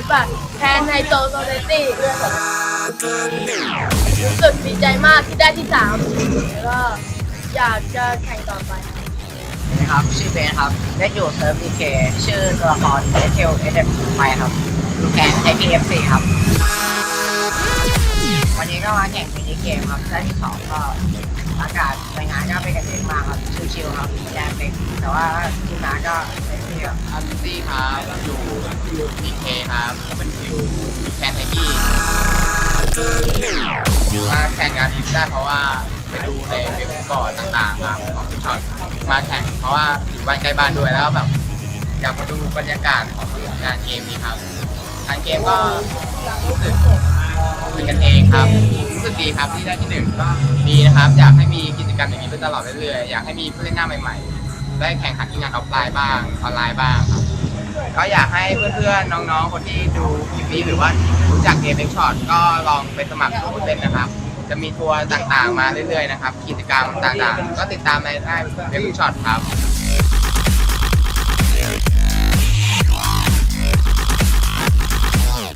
ตบัตแทนไฮโซโซเซตี้รู้สึกดีใจมากที่ได้ที่สามแล้วก็อยากจะแข่งต่อไปครับนะครับชื่อเบนครับเล่นอยู่เซิร์ฟดีเคชื่อตัวละครเอเทลเอเดมไปครับดูแกน IPFC ครับ วันนี้ก็มาแข่งมินิเกมครับได้ที่สองก็อากาศในงานก็เป็นกันเองมากครับชิวๆครับแดงเล็กแต่ว่าทีมงานก็เต็มที่ครับ อันซี่ครับอยู่พีเคครับเป็นคิวแคนไทกี้มาแข่งงานนี้ได้เพราะว่าไปดูในเว็บบอร์ดต่างๆครับของพี่ช็อตมาแข่งเพราะว่าอยู่บ้านใกล้บ้านด้วยแล้วแบบอยากมาดูบรรยากาศของงานเกมนี้ครับทางเกมก็รู้สึกเป็นกันเองครับรู้สึกดีครับที่ได้ที่หนึ่งก็ดีนะครับ อยากให้มีกิจกรรมอย่างนี้ไปตลอดเรื่อยๆอยากให้มีผู้เล่นหน้าใหม่ ๆ ได้แข่งขันที่งานออฟไลน์บ้างออนไลน์บ้างครับก็อยากให้เพื่อนๆน้องๆ คนที่ดูคลิปนี้หรือว่ารู้จักเกมเอ็กช็อตก็ลองไปสมัครดูเล่นนะครับ จะมีทัวร์ต่างๆมาเรื่อยๆนะครับ กิจกรรมต่างๆ ก็ติดตามในได้เว็กช็อตครับ